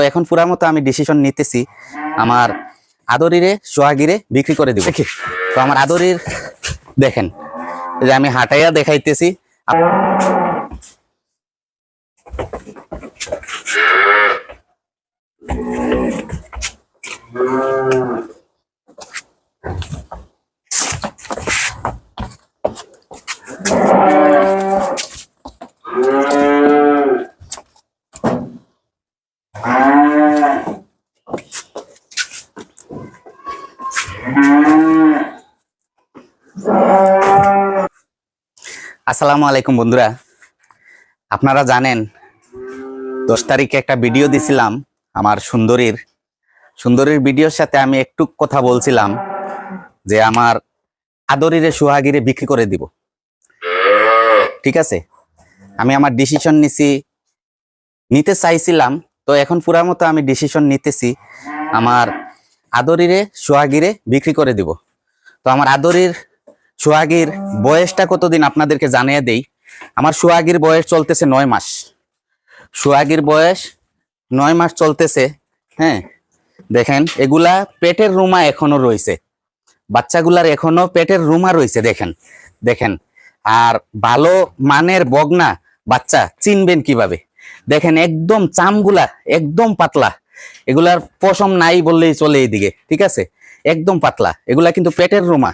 তো এখন পুরার মতো আমি ডিসিশন নিতেছি আমার আদরিরে সোহাগিরে বিক্রি করে দিব। তো আমার আদরির দেখেন যে আমি হাঁটাইয়া দেখাইতেছি। আসসালামু আলাইকুম বন্ধুরা। আপনারা জানেন, দশ তারিখে একটা ভিডিও দিছিলাম আমার সুন্দরীর। সুন্দরীর ভিডিওর সাথে আমি একটু কথা বলছিলাম যে আমার আদরিরে সুহাগিরে বিক্রি করে দিব। ঠিক আছে? আমি আমার ডিসিশন নিছি, নিতে চাইছিলাম তো এখন পুরা মতো আমি ডিসিশন নিতেছি আমার আদরিরে, সোহাগিরে বিক্রি করে দিব। তো আমার আদরির, সোহাগির বয়সটা কতদিন আপনাদেরকে জানিয়ে দেই। আমার সোহাগির বয়স চলতেছে নয় মাস। সোহাগির বয়স নয় মাস চলতেছে হ্যাঁ। দেখেন, এগুলা পেটের রুমা এখনও রয়েছে। বাচ্চাগুলার এখনও পেটের রুমা রয়েছে, দেখেন। দেখেন, আর ভালো মানের বগনা বাচ্চা চিনবেন কীভাবে? দেখেন একদম চামগুলা, একদম পাতলা। এগুলার পশম নাই বললেই চলে এইদিকে, ঠিক আছে? একদম পাতলা। এগুলা কিন্তু পেটের রুমা।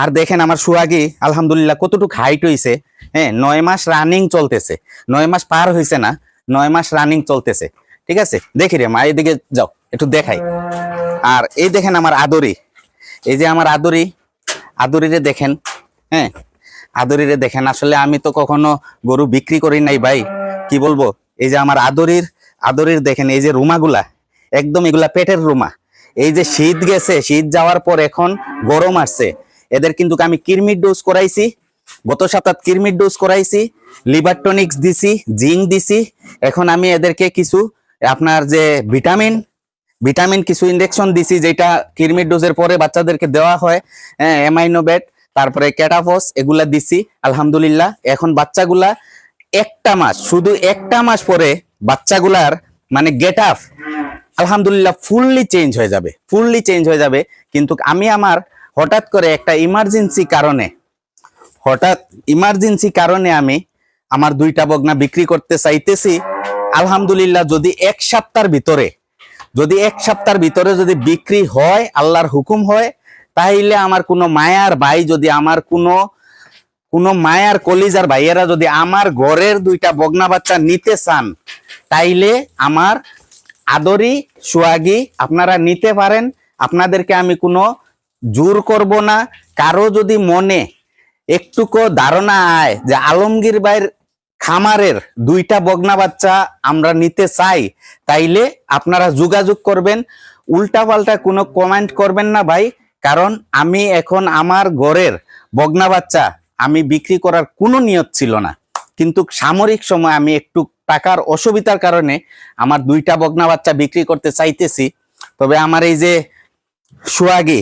আর দেখেন আমার সুয়াগি আলহামদুলিল্লাহ কতটুকু হাইট হয়েছে হ্যাঁ নয় মাস রানিং চলতেছে। নয় মাস পার হয়েছে না, নয় মাস রানিং চলতেছে, ঠিক আছে? দেখি রে মা এদিকে যাও, একটু দেখাই। আর এই দেখেন আমার আদরি, এই যে আমার আদরি, আদরিরে দেখেন হ্যাঁ আদরিরে দেখেন। আসলে আমি তো কখনো গরু বিক্রি করি নাই ভাই, কি বলব? এই যে আমার আদরির আদরির দেখেন, এই যে রুমাগুলা, একদম এগুলা পেটের রুমা। এই যে শীত গেছে, শীত যাওয়ার পর এখন গরম আসছে। এদের কিন্তু আমি কিরমির ডোজ করাইছি, গত সপ্তাহ কিরমির ডোজ করাইছি, লিভার টনিক্স দিছি জিঙ্ক দিছি। এখন আমি এদেরকে কিছু, আপনার যে ভিটামিন ভিটামিন কিছু ইনজেকশন দিছি, যেটা কিরমির ডোজের পরে বাচ্চাদেরকে দেওয়া হয়। হ্যাঁ এমাইনোবেট তারপরে ক্যাটাফস, এগুলা দিছি, আলহামদুলিল্লাহ। এখন বাচ্চাগুলা একটা মাস, শুধু একটা মাস পরে বাচ্চাগুলার মানে গেট আপ আলহামদুলিল্লাহ ফুললি চেঞ্জ হয়ে যাবে ফুললি চেঞ্জ হয়ে যাবে। কিন্তু আমি আমার হঠাৎ করে একটা ইমার্জেন্সি কারণে, হঠাৎ ইমার্জেন্সি কারণে আমি আমার দুইটা বগনা বিক্রি করতে চাইতেছি। আলহামদুলিল্লাহ যদি এক সপ্তাহের ভিতরে, যদি এক সপ্তাহের ভিতরে যদি বিক্রি হয়, আল্লাহর হুকুম হয়, তাইলে আমার কোনো মায়ার ভাই, যদি আমার কোনো কোনো মায়ার কলিজার ভাইয়েরা যদি আমার ঘরের দুইটা বগনা বাচ্চা নিতে চান, তাইলে আমার আদরি সোয়াগি আপনারা নিতে পারেন। আপনাদেরকে আমি কোনো জোর করব না। কারও যদি মনে একটুকু ধারণা আয় যে আলমগীর ভাইয়ের খামারের দুইটা বগনা বাচ্চা আমরা নিতে চাই, তাইলে আপনারা যোগাযোগ করবেন। উল্টা পাল্টা কোনো কমেন্ট করবেন না ভাই, কারণ আমি এখন আমার ঘরের বগনা বাচ্চা আমি বিক্রি করার কোনো নিয়ত ছিল না। কিন্তু সামরিক সময় আমি একটু টাকার অসুবিধার কারণে আমার দুইটা বগনা বাচ্চা বিক্রি করতে চাইতেছি। তবে আমার এই যে সোয়াগি,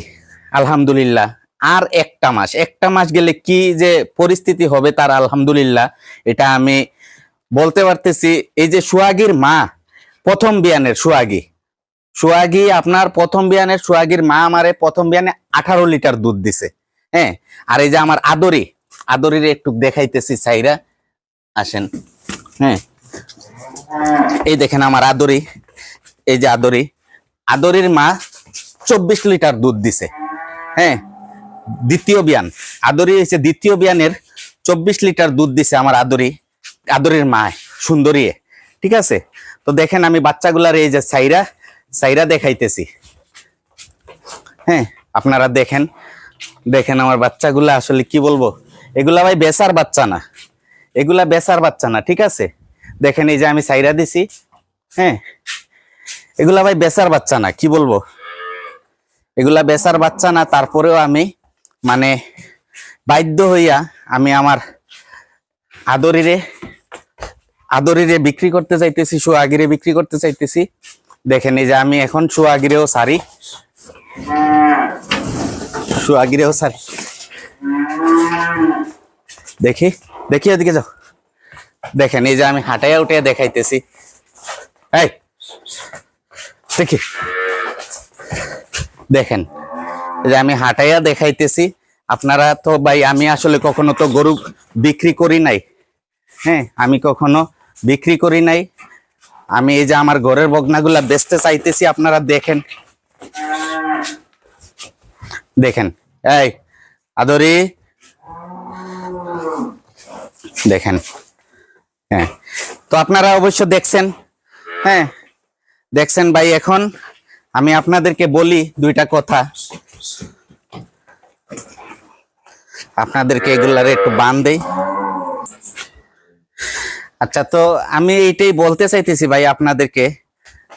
আলহামদুলিল্লাহ, আর একটা মাস একটা মাস গেলে কি যে পরিস্থিতি হবে তার আলহামদুলিল্লাহ, এটা আমি বলতে পারতেছি। এই যে সোয়াগির মা, প্রথম বিয়ানের সোয়াগি। সোয়াগি, আপনার প্রথম বিয়ানের সোয়াগির মা আমারে প্রথম বিয়ানে আঠারো লিটার দুধ দিছে। হ্যাঁ আর এই যে আমার আদরি আদরির একটু দেখাইতেছি সাইরা আসেন। হ্যাঁ। এই দেখেন আমার আদরি। এই যে আদরি। আদরির মা চব্বিশ লিটার দুধ দিছে। হ্যাঁ। দ্বিতীয় বিয়ান। আদরি হচ্ছে দ্বিতীয় বিয়ানের চব্বিশ লিটার দুধ দিছে আমার আদরি। আদরির মা, সুন্দরী ঠিক আছে? তো দেখেন আমি বাচ্চাগুলার এই যে সাইরা সাইরা দেখাইতেছি। হ্যাঁ আপনারা দেখেন। দেখেন আমার বাচ্চাগুলা আসলে কি বলব? এগুলা ভাই বেসার বাচ্চা না। এগুলা বেসার বাচ্চা না, ঠিক আছে? দেখেন এই যে আমি সাইরা দিছি হ্যাঁ? এগুলা ভাই বেসার বাচ্চা না, কি বলব? এগুলা বেচার বাচ্চা না, তারপরেও আমি মানে বাধ্য হইয়া আমি আমার আদরিরে আদরিরে বিক্রি করতে চাইতেছি সোয়াগিরে বিক্রি করতে চাইতেছি। দেখেন এই যে আমি এখন সোয়াগিরেও সারি সোয়াগিরেও সারি দেখি দেখি এদিকে যাও। দেখেন, এই যে আমি হাঁটাইয়া উঠে দেখাইতেছি। এই কি দেখেন যে আমি হাঁটাইয়া দেখাইতেছি। আপনারা তো ভাই, আমি আসলে কখনো তো গরু বিক্রি করি নাই। হ্যাঁ আমি কখনো বিক্রি করি নাই। আমি এই যে আমার ঘরের বগনাগুলা বেচতে চাইতেছি, আপনারা দেখেন। দেখেন, এই, আদরি দেখেন। হ্যাঁ। তো আপনারা অবশ্য দেখছেন। হ্যাঁ। দেখছেন ভাই এখন। আমি আপনাদেরকে বলি দুইটা কথা। আপনাদেরকে এগুলার একটু বান দেই। আচ্ছা তো আমি এইটাই বলতে চাইতেছি ভাই আপনাদেরকে।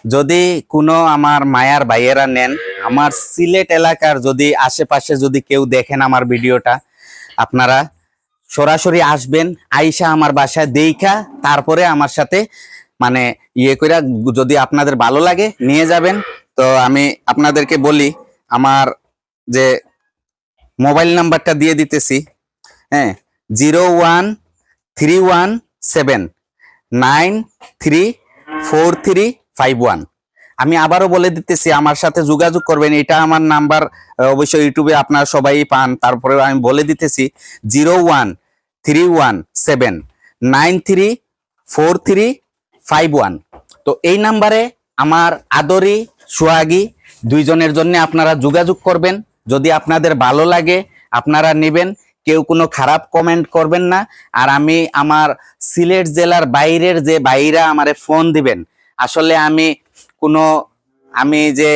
যদি কোনো আমার মায়ার ভাইয়েরা নেন, আমার সিলেট এলাকার যদি আশেপাশে যদি কেউ দেখেন আমার ভিডিওটা, আপনারা সরাসরি আসবেন, আইসা আমার বাসায় দেইখা তারপরে আমার সাথে মানে ইয়ে কইরা যদি আপনাদের ভালো লাগে নিয়ে যাবেন। তো আমি আপনাদেরকে বলি, আমার যে মোবাইল নাম্বারটা দিয়ে দিতেছি হ্যাঁ zero one three one seven nine three four three five one. আমি আবারও বলে দিতেছি, আমার সাথে যোগাযোগ করবেন, এটা আমার নাম্বার, অবশ্যই ইউটিউবে আপনারা সবাই পান তারপরে আমি বলে দিতেছি, zero one three one seven nine three four three five one তো এই নাম্বারে আমার আদরি, সোহাগী দুইজনের জন্য আপনারা যোগাযোগ করবেন। যদি আপনাদের ভালো লাগে, আপনারা নেবেন। কেউ কোনো খারাপ কমেন্ট করবেন না। আর আমি আমার সিলেট জেলার বাইরের যে বাইরা আমারে ফোন দিবেন, আসলে আমি কোনো, আমি যে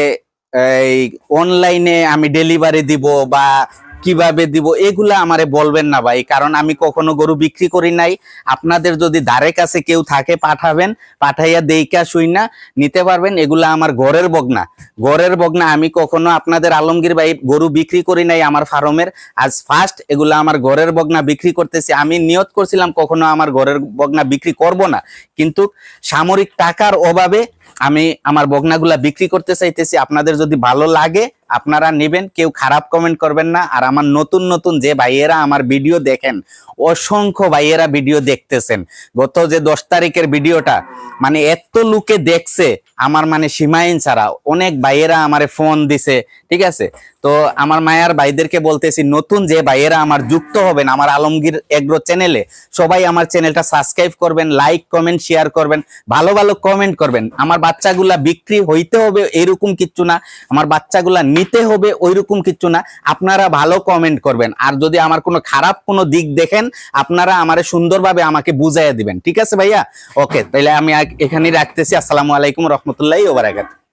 এই অনলাইনে আমি ডেলিভারি দিব বা কীভাবে দিব? এগুলা আমারে বলবেন না ভাই, কারণ আমি কখনো গরু বিক্রি করি নাই। আপনাদের যদি ধারে কাছে কেউ থাকে, পাঠাবেন, পাঠাইয়া দেইকা শুই না, নিতে পারবেন। এগুলা আমার ঘরের বগনা। ঘরের বগনা, আমি কখনো আপনাদের আলমগীর ভাই গরু বিক্রি করি নাই আমার ফার্মের। আজ ফার্স্ট এগুলা আমার ঘরের বগনা বিক্রি করতেছি। আমি নিয়ত করছিলাম কখনো আমার ঘরের বগনা বিক্রি করব না। কিন্তু সামরিক টাকার অভাবে আমি আমার বগনাগুলা বিক্রি করতে চাইতেছি। আপনাদের যদি ভালো লাগে আপনারা নেবেন, কেউ খারাপ কমেন্ট করবেন না। আর আমার নতুন নতুন যে ভাইয়েরা আমার ভিডিও দেখেন, অসংখ্য ভাইয়েরা ভিডিও দেখতেছেন। গত যে দশ তারিখের ভিডিওটা মানে এত লোকে দেখছে, আমার মানে সীমাহীন ছাড়া। অনেক ভাইয়েরা আমার ফোন দিছে, ঠিক আছে? তো আমার মায়ার ভাইদেরকে বলতেছি, নতুন যে ভাইয়েরা আমার যুক্ত হবেন, আমার আলমগীর এগ্রো চ্যানেলে সবাই আমার চ্যানেলটা সাবস্ক্রাইব করবেন লাইক কমেন্ট শেয়ার করবেন, ভালো ভালো কমেন্ট করবেন। আমার বাচ্চাগুলা বিক্রি হইতে হবে, এরকম কিচ্ছু না। আমার বাচ্চাগুলা নিতে হবে ওইরকম কিছু না। আপনারা ভালো কমেন্ট করবেন। আর যদি আমার কোনো খারাপ কোনো দিক দেখেন, আপনারা আমারে সুন্দরভাবে আমাকে বুঝাইয়া দিবেন। ঠিক আছে ভাইয়া? ওকে তাহলে আমি এখানেই রাখতেছি। আসসালামু আলাইকুম রহমতুল্লাহ ওবারাকাত